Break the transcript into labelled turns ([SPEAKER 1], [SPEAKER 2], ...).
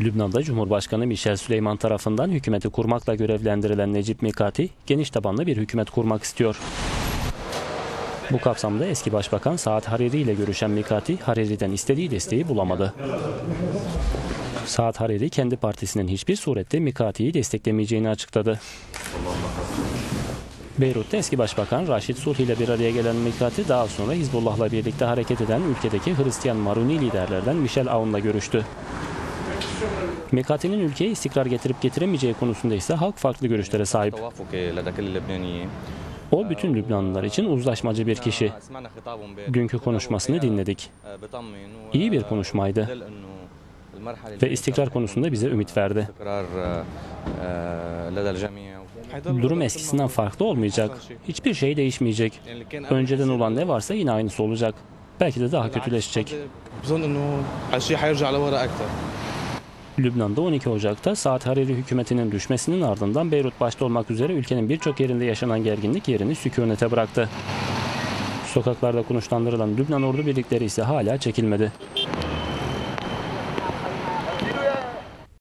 [SPEAKER 1] Lübnan'da Cumhurbaşkanı Michel Süleyman tarafından hükümeti kurmakla görevlendirilen Necip Mikati, geniş tabanlı bir hükümet kurmak istiyor. Bu kapsamda eski başbakan Saad Hariri ile görüşen Mikati, Hariri'den istediği desteği bulamadı. Saad Hariri kendi partisinin hiçbir surette Mikati'yi desteklemeyeceğini açıkladı. Beyrut'ta eski başbakan Raşid Sulh ile bir araya gelen Mikati daha sonra Hizbullah'la birlikte hareket eden ülkedeki Hristiyan Maruni liderlerden Michel Aoun'la görüştü. MKT'nin ülkeye istikrar getirip getiremeyeceği konusunda ise halk farklı görüşlere sahip. O bütün Lübnanlılar için uzlaşmacı bir kişi. Dünkü konuşmasını dinledik. İyi bir konuşmaydı. Ve istikrar konusunda bize ümit verdi. Durum eskisinden farklı olmayacak. Hiçbir şey değişmeyecek. Önceden olan ne varsa yine aynısı olacak. Belki de daha kötüleşecek. Lübnan'da 12 Ocak'ta Saad Hariri hükümetinin düşmesinin ardından Beyrut başta olmak üzere ülkenin birçok yerinde yaşanan gerginlik yerini sükunete bıraktı. Sokaklarda konuşlandırılan Lübnan ordu birlikleri ise hala çekilmedi.